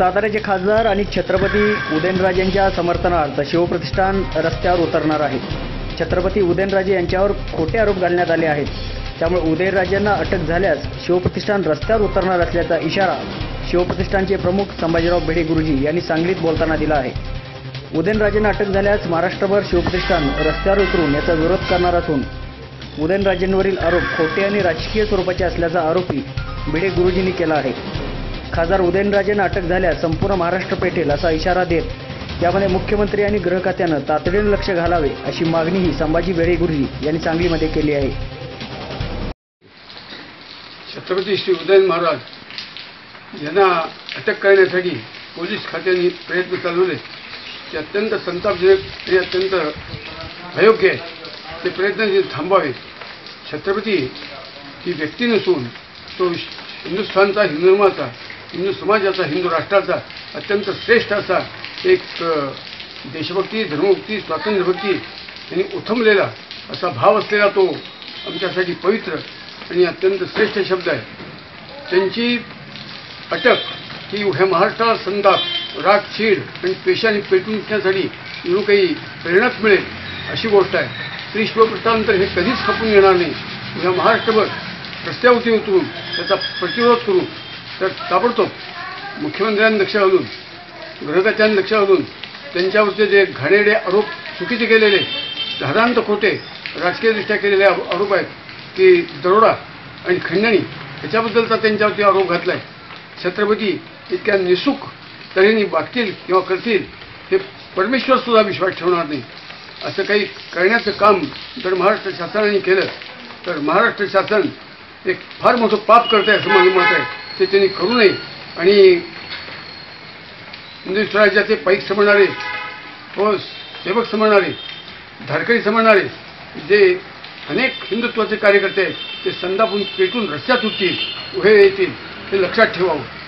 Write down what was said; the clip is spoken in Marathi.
साताऱ्याचे खासदार आणि छत्रपती उदयनराजेंच्या समर्थनार्थ शिवप्रतिष्ठान रस्त्यावर उतरणार आहे. छत्रपती उदयनराजे यांच्यावर खोटे आरोप घालण्यात आले आहेत. त्यामुळे उदयनराजेंना अटक झाल्यास शिवप्रतिष्ठान रस्त्यावर उतरणार असल्याचा इशारा शिवप्रतिष्ठानचे प्रमुख संभाजीराव भिडे गुरुजी यांनी सांगलीत बोलताना दिला आहे. उदयनराजेंना अटक झाल्यास महाराष्ट्रभर शिवप्रतिष्ठान रस्त्यावर उतरून याचा विरोध करणार असून उदयनराजेंवरील आरोप खोटे आणि राजकीय स्वरूपाचे असल्याचा आरोपी भिडे गुरुजींनी केला आहे. खासदार उदयनराजेंना अटक झाल्यास संपूर्ण महाराष्ट्र पेटेल असा इशारा देत यामध्ये मुख्यमंत्री आणि गृह खात्यानं तातडीनं लक्ष घालावे अशी मागणीही संभाजी भिडे यांनी सांगलीमध्ये केली आहे. छत्रपती श्री उदयन महाराज यांना अटक करण्यासाठी पोलीस खात्याने प्रयत्न चालवले. ते अत्यंत संतापजनक आणि अत्यंत अयोग्य आहे. ते प्रयत्न थांबावेत थांबावे. छत्रपती ही व्यक्ती नसून तो हिंदुस्थानचा हिंदू हिंदू समाजाचा हिंदू राष्ट्राचा अत्यंत श्रेष्ठ असा एक देशभक्ती धर्मभक्ती स्वातंत्र्यभक्ती यांनी उथमलेला असा भाव असलेला तो आमच्यासाठी पवित्र आणि अत्यंत श्रेष्ठ शब्द आहे. त्यांची अटक ही ह्या महाराष्ट्राला संताप राग छीड आणि पेशाने पेटून उठण्यासाठी जणू काही प्रेरणाच मिळेल अशी गोष्ट आहे. श्री शिवप्रष्टानंतर हे कधीच खपून येणार नाही. ह्या महाराष्ट्रभर रस्त्यावरती उतरून त्याचा प्रतिरोध करू तर ताबडतोब मुख्यमंत्र्यांनी लक्ष घालून गृहकर्त्यांनी लक्ष घालून त्यांच्यावरचे जे घाणेरडे आरोप चुकीचे केलेले धारांत खोटे राजकीयदृष्ट्या केलेले आरोप आहेत की दरोडा आणि खंडणी याच्याबद्दलचा त्यांच्यावरती आरोप घातला आहे छत्रपती इतक्या निसुख तऱ्हेने वागतील किंवा करतील हे परमेश्वर सुद्धा विश्वास ठेवणार नाही. असं काही करण्याचं काम जर महाराष्ट्र शासनाने केलं तर महाराष्ट्र शासन एक फार मोठं पाप करत आहे असं माझं मत आहे. ते त्यांनी करू नये. आणि हिंदू स्वराज्याचे पैक समजणारे व सेवक समजणारे धारकरी समजणारे जे अनेक हिंदुत्वाचे कार्यकर्ते आहेत ते संदापून पेटून रस्त्यात उठतील उभे येतील हे लक्षात ठेवावं.